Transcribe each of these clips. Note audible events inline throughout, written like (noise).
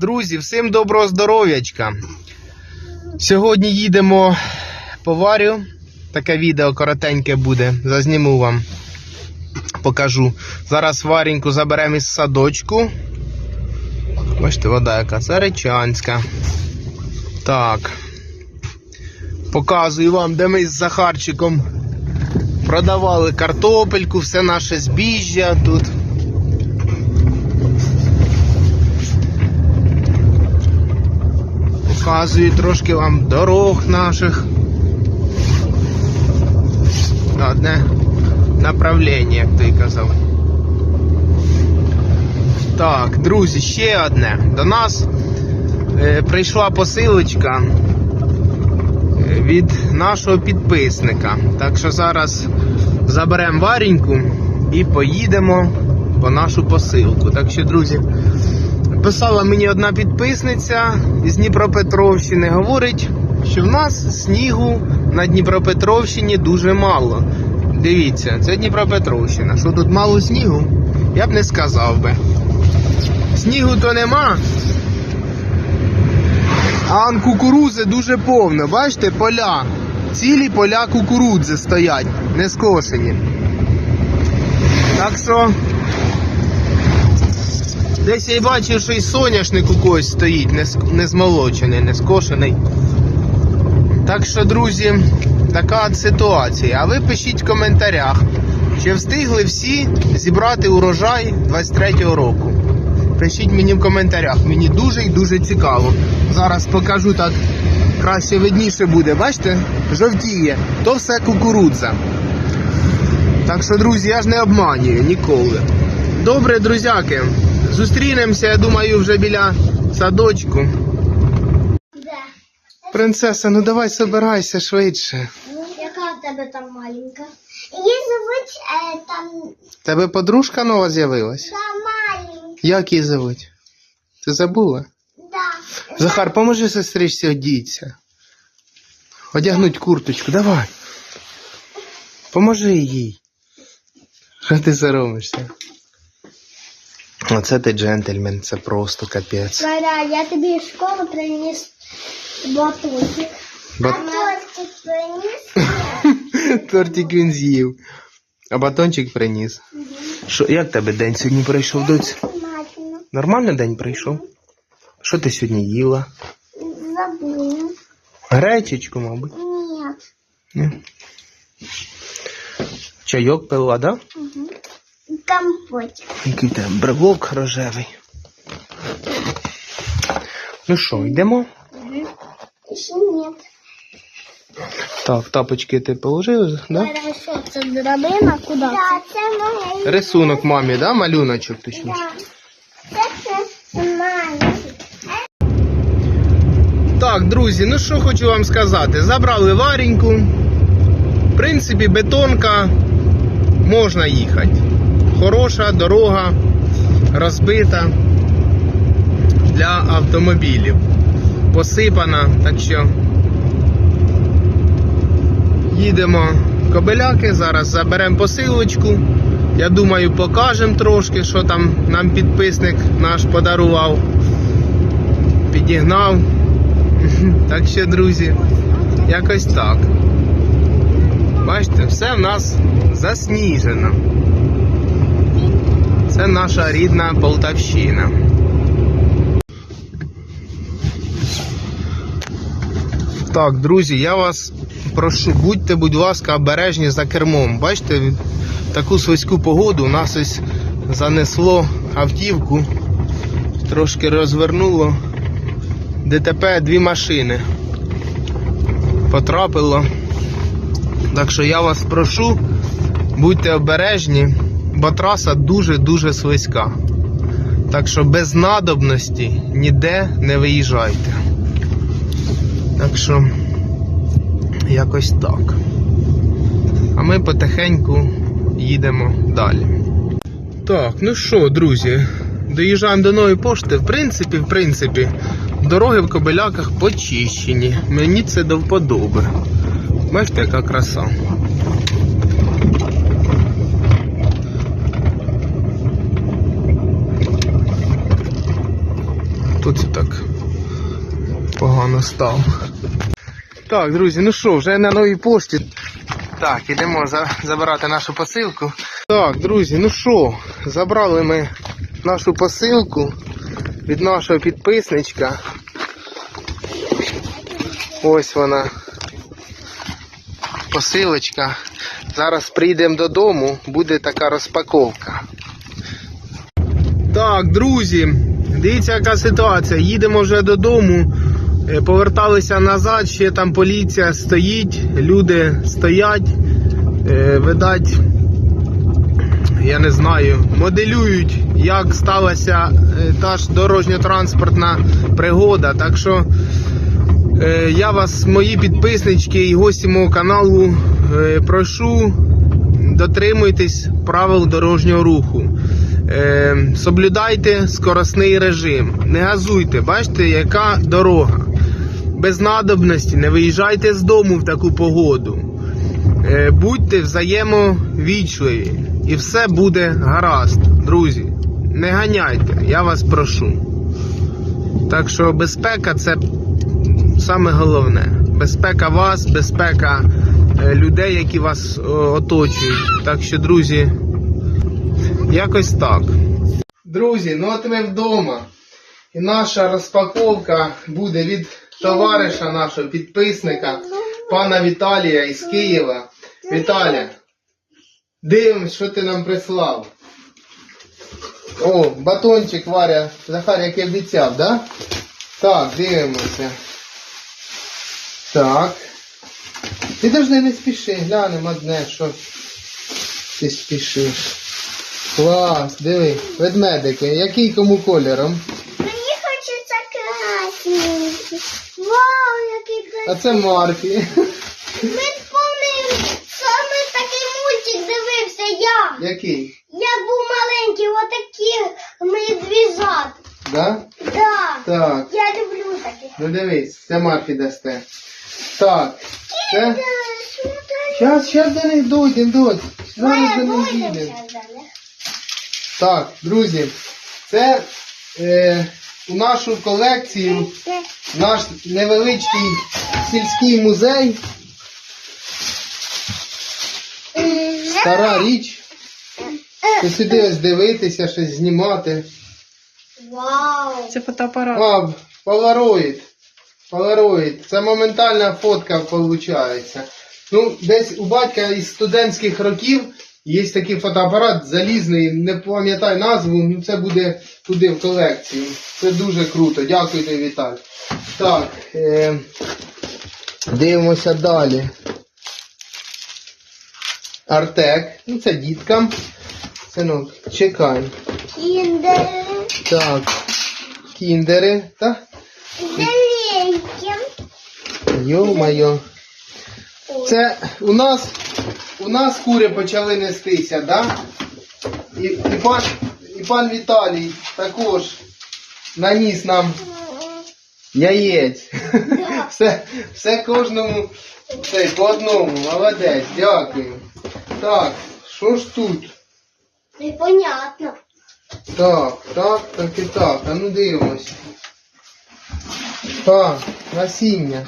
Друзі, всім доброго здоров'ячка. Сьогодні їдемо по варю. Таке відео коротеньке буде. Зазніму вам. Покажу. Зараз вареньку заберемо із садочку. Бачите, вода яка Заречанська. Так. Показую вам, де ми з Захарчиком продавали картопельку, все наше збіжжя тут. Показую трошки вам дорог наших. Одне направлення, як той казав. Так, друзі, ще одне. До нас е, прийшла посилочка е, від нашого підписника. Так що зараз заберемо вареньку і поїдемо по нашу посилку. Так що, друзі, писала мені одна підписниця з Дніпропетровщини. Говорить, що в нас снігу на Дніпропетровщині дуже мало. Дивіться, це Дніпропетровщина. Що тут мало снігу? Я б не сказав би. Снігу то нема. А кукурудзи дуже повно. Бачите, поля. Цілі поля кукурудзи стоять, не скошені. Так що. Десь я й бачив, що і соняшник у когось стоїть, не, не змолочений, не скошений. Так що, друзі, така ситуація. А ви пишіть в коментарях, чи встигли всі зібрати урожай 23-го року. Пишіть мені в коментарях, мені дуже і дуже цікаво. Зараз покажу так краще видніше буде. Бачите? Жовтіє. То все кукурудза. Так що, друзі, я ж не обманюю ніколи. Добре, друзяки. Зустрінемося, я думаю, вже біля садочку. Принцеса, ну давай собирайся швидше. Яка в тебе там маленька? Її звуть е, там Тебе подружка нова з'явилась? да, маленька. Як її звуть? Ти забула? Да. Захар, поможи сестричці одіться. Одягнуть курточку, давай. Поможи їй. Що ти соромишся? Оце ти джентльмен, це просто капець. Варя, я тобі в школу приніс батутик. Бат... Батутик приніс? (laughs) Тортик він з'їв. А батончик приніс. Що, як тебе день сьогодні пройшов, доць? Смачно. Нормально день пройшов? Що ти сьогодні їла? Забула. Гречечку, мабуть. Ні. Ні. Чайок пила, да? Угу. Компотик. Який там брелок рожевий. Ну що, йдемо? Ще нет. Так, тапочки ти положив, да? Що це драбина? Куди? Да, це моя. Рисунок мамі, да? Малюночок точніше. Да. Це це. Так, друзі, ну що хочу вам сказати. Забрали вареньку. В принципі, бетонка можна їхати. Хороша дорога, розбита для автомобілів. Посипана, так що їдемо в Кобеляки, зараз заберемо посилочку. Я думаю, покажемо трошки, що там нам підписник наш подарував. Підігнав. (laughs) Так що, друзі, якось так. Бачите, все в нас засніжено. Це наша рідна Полтавщина. Так, друзі, я вас прошу, будьте, будь ласка, обережні за кермом. Бачите, таку свиську погоду у нас ось занесло автівку, трошки розвернуло. ДТП дві машини потрапило. Так що я вас прошу, будьте обережні, бо траса дуже-дуже слизька. Так що без надобності ніде не виїжджайте. Так що якось так. А ми потихеньку їдемо далі. Так, ну що, друзі, доїжджаємо до нової пошти. В принципі, в принципі, дороги в Кобиляках почищені. Мені це до вподоби. Бачите, яка краса. Тут це так погано став. Так, друзі, ну що, вже на новій пошті. Так, ідемо за, забирати нашу посилку. Так, друзі, ну що, забрали ми нашу посилку від нашого підписничка. Ось вона. Посилочка. Зараз прийдемо додому, буде така розпаковка. Так, друзі, дивіться, яка ситуація. Їдемо вже додому. Е, Поверталися назад, ще там поліція стоїть, люди стоять, е, видать, я не знаю, моделюють, як сталася е, та ж дорожньо-транспортна пригода. Так що я вас, мої підписнички і гості мого каналу, прошу дотримуйтесь правил дорожнього руху. Соблюдайте скоростний режим. Не газуйте, бачите, яка дорога. Без надобності не виїжджайте з дому в таку погоду. Е, будьте взаємовічливі. І все буде гаразд, друзі. Не ганяйте, я вас прошу. Так що безпека це саме головне. Безпека вас, безпека е, людей, які вас оточують. Так що, друзі, якось так. Друзі, ну от ми вдома. І наша розпаковка буде від товариша нашого підписника, пана Віталія із Києва. Віталя, дивимось, що ти нам прислав. О, батончик Варя, Захар, як і обіцяв, да? Так, дивимося. Так. Ти завжди не спіши, глянемо одне, що ти спішиш. Клас, диви, ведмедики. Який кому кольором? Мені хочеться красненький. Вау, який А це Марфі. Ми помним, саме такий мультик дивився я. Який? Я був маленький, отакі медвіжат. Да? Да. Так. Я люблю таких. Ну дивись, це Марфі дасте. Так. Це. Е, смотри. Щас, щас до них дойдемо, дойдемо. Зараз Ми до них будемо дійдемо. зараз далі. Так, друзі, це е, у нашу колекцію наш невеличкий сільський музей. Стара річ. Ти сюди ось дивитися, щось знімати. Вау. Це фотоапарат. А, полароїд. Полароїд. Це моментальна фотка виходить. Ну, десь у батька із студентських років є такий фотоапарат залізний, не пам'ятаю назву, ну це буде туди в колекцію. Це дуже круто. Дякую тобі, Віталь. Так, е, дивимося далі. Артек. Ну це діткам. Синок, чекай. Кіндер. Так. Кіндери. Так? Зеленьким. Йо-моє. Це у нас у нас кури почали нестися, да? І, і, пан, і пан Віталій також наніс нам яєць. (laughs) Все, все кожному цей, по одному. Молодець, дякую. Так, що ж тут? Непонятно. Так, так, так і так. А ну дивимось. Так, насіння.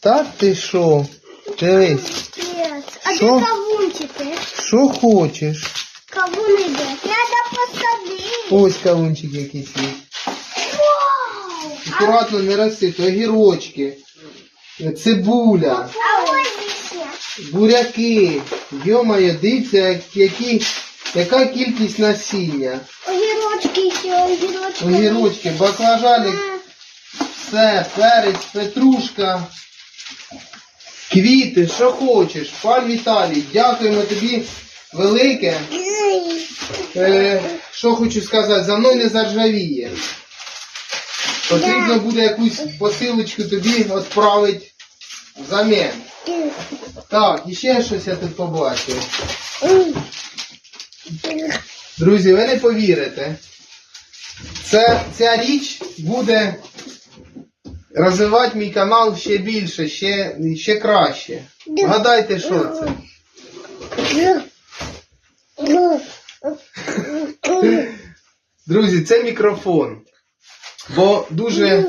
Так ти що? Дивись, А Що? де кавунчики? що хочеш? Кавуни де? Треба посадити. Ось кавунчик якийсь є. Вау! Акуратно не розсипай, огірочки, цибуля, А ось ще. буряки. Йо-моє, дивіться, як- які, яка кількість насіння. Огірочки ще, огірочки. Огірочки, баклажани, все, перець, петрушка, квіти, що хочеш. Пан Віталій, дякуємо тобі велике. Е, що хочу сказати, за мною не заржавіє. Потрібно буде якусь посилочку тобі відправити взамін. Так, і ще щось я тут побачив. Друзі, ви не повірите. Це, ця річ буде розвивати мій канал ще більше, ще, ще краще. Гадайте, що це? Друзі, це мікрофон. бо дуже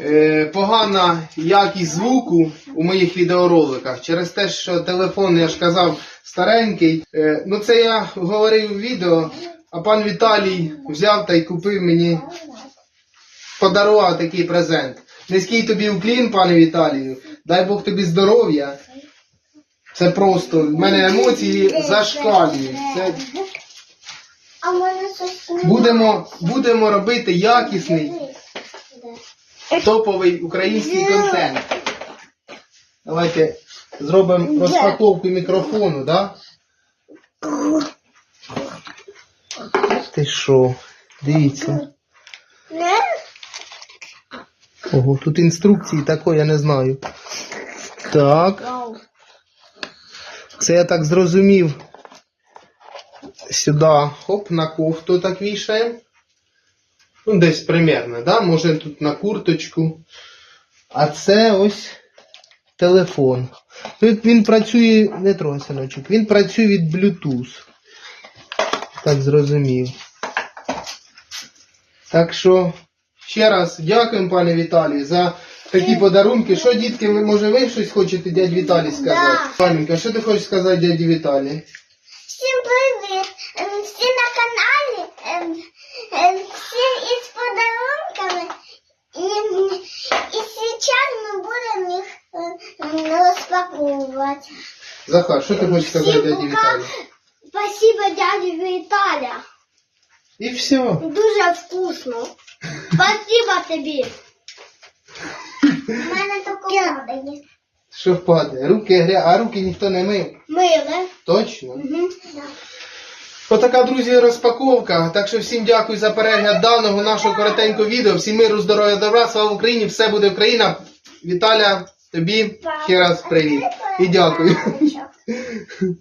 е, погана якість звуку у моїх відеороликах. Через те, що телефон, я ж казав, старенький. Е, ну це я говорив у відео, а пан Віталій взяв та й купив мені, подарував такий презент. Низький тобі уклін, пане Віталію. Дай Бог тобі здоров'я. Це просто в мене емоції зашкалюють. Це будемо, будемо робити якісний топовий український контент. Давайте зробимо розпаковку мікрофону, да? Ти що? Дивіться. Ого, тут інструкції такої, я не знаю. Так. Це я так зрозумів. Сюди, хоп, на кофту так вішаємо. Ну, десь примерно, да? Може тут на курточку. А це ось телефон. Він, він працює, не трогай, синочок, він працює від Bluetooth. Так зрозумів. Так що, ще раз дякуємо, пане Віталію, за такі подарунки. Що, дітки, ви, може ви щось хочете дяді Віталій сказати? Да. Паненька, що ти хочеш сказати дяді Віталію? Всім привіт! Ем, Всі на каналі, ем, ем, всі із подарунками. І, і зараз ми будемо їх ем, розпаковувати. Захар, що ти хочеш сказати Всім дяді пока. Віталію? Спасибо, дяді Віталя. І все. Дуже вкусно. Спасибо тобі. У мене таке падає. Що впаде? Руки гря, а руки ніхто не мив. Миле. Точно. Угу. Отака, друзі, розпаковка. Так що всім дякую за перегляд даного нашого коротенького відео. Всім миру, здоров'я, добра, слава Україні, все буде Україна. Віталя, тобі ще раз привіт. І дякую. (laughs)